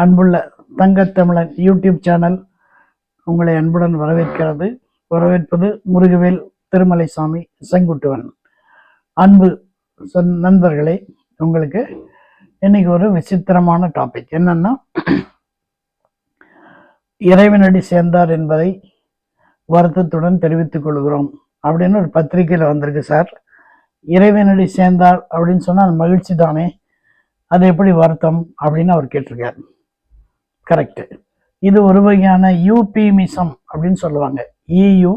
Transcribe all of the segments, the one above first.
அன்புள்ள Thangathamizhan YouTube channel உங்களை அன்புடன் வரவேற்கிறது. வரவேற்பது முருகவேல் திருமலைசாமி செங்குட்டுவன். அன்பு சொன் நண்பர்களே உங்களுக்கு இன்னைக்கு ஒரு விசித்திரமான டாபிக் என்னன்னா இறைவனடி சேர்ந்தார் என்பதை வருத்தத்துடன் தெரிவித்துக் கொள்கிறோம் அப்படின்னு ஒரு பத்திரிக்கையில் வந்திருக்கு சார். இறைவனடி சேர்ந்தார் அப்படின்னு சொன்னால் அது மகிழ்ச்சி தானே அது எப்படி வருத்தம் அப்படின்னு அவர் கேட்டிருக்கார். கரெக்டு இது ஒரு வகையான யூபிமிசம் அப்படின்னு சொல்லுவாங்க. E U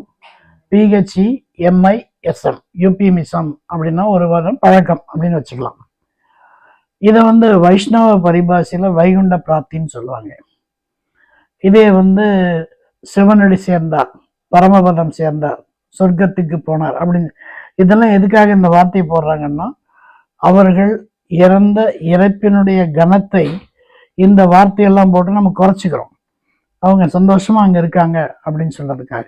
P H E M I S M euphemism அப்படின்னா ஒரு வாரம் பழக்கம் அப்படின்னு வச்சுக்கலாம். இதை வந்து வைஷ்ணவ பரிபாஷையில் வைகுண்ட பிராப்தின்னு சொல்லுவாங்க. இதே வந்து சிவனடி சேர்ந்தார் பரமபதம் சேர்ந்தார் சொர்க்கத்துக்கு போனார் அப்படின்னு. இதெல்லாம் எதுக்காக இந்த வார்த்தையை போடுறாங்கன்னா அவர்கள் இறந்த இறப்பினுடைய கணத்தை இந்த வார்த்தையெல்லாம் போட்டு நம்ம குறைச்சிக்கிறோம். அவங்க சந்தோஷமா அங்கே இருக்காங்க அப்படின்னு சொல்றதுக்காக.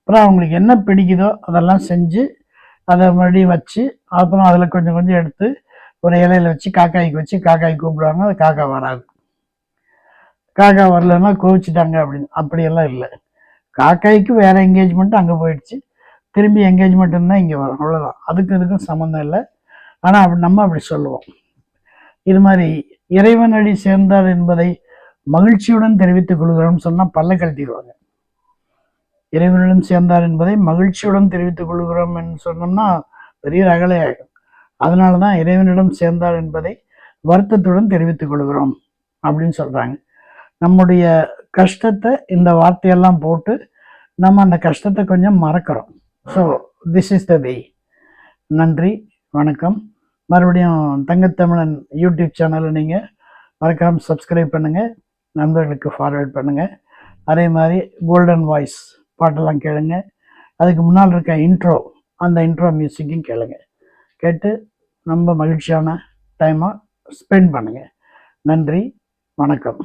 அப்புறம் அவங்களுக்கு என்ன பிடிக்குதோ அதெல்லாம் செஞ்சு அதை மறுபடியும் வச்சு அப்புறம் அதில் கொஞ்சம் கொஞ்சம் எடுத்து ஒரு இலையில வச்சு காக்காய்க்கு வச்சு காக்காய் கூப்பிடுவாங்க அது காக்கா வராது. காக்கா வரலன்னா கோவிச்சுட்டாங்க அப்படின்னு. அப்படியெல்லாம் இல்லை. காக்காய்க்கு வேற என்கேஜ்மெண்ட் அங்கே போயிடுச்சு. திரும்பி என்கேஜ்மெண்ட் இருந்தால் இங்கே வரும். அவ்வளோதான் அதுக்கும் இதுக்கும் சம்மந்தம் இல்லை. ஆனால் அப்படி நம்ம அப்படி சொல்லுவோம். இது மாதிரி இறைவனடி சேர்ந்தார் என்பதை மகிழ்ச்சியுடன் தெரிவித்துக் கொள்கிறோம்னு சொன்னால் பல்ல கழட்டிடுவாங்க. இறைவனுடன் சேர்ந்தார் என்பதை மகிழ்ச்சியுடன் தெரிவித்துக் கொள்கிறோம் என்று சொன்னோம்னா பெரிய ரகலையாகும் அதனால தான் இறைவனிடம் சேர்ந்தார் என்பதை வருத்தத்துடன் தெரிவித்துக் கொள்கிறோம் அப்படின்னு சொல்கிறாங்க நம்முடைய கஷ்டத்தை இந்த வார்த்தையெல்லாம் போட்டு நம்ம அந்த கஷ்டத்தை கொஞ்சம் மறக்கிறோம். So this is the way நன்றி வணக்கம். மறுபடியும் தங்கத்தமிழன் யூடியூப் சேனலை நீங்கள் மறக்காமல் சப்ஸ்கிரைப் பண்ணுங்கள் நண்பர்களுக்கு ஃபார்வேர்ட் பண்ணுங்கள் அதே மாதிரி கோல்டன் வாய்ஸ் பாட்டெல்லாம் கேளுங்க. அதுக்கு முன்னால் இருக்க இன்ட்ரோ அந்த இன்ட்ரோ மியூசிக்கும் கேளுங்க. கேட்டு ரொம்ப மகிழ்ச்சியான டைமாக ஸ்பெண்ட் பண்ணுங்கள் நன்றி வணக்கம்.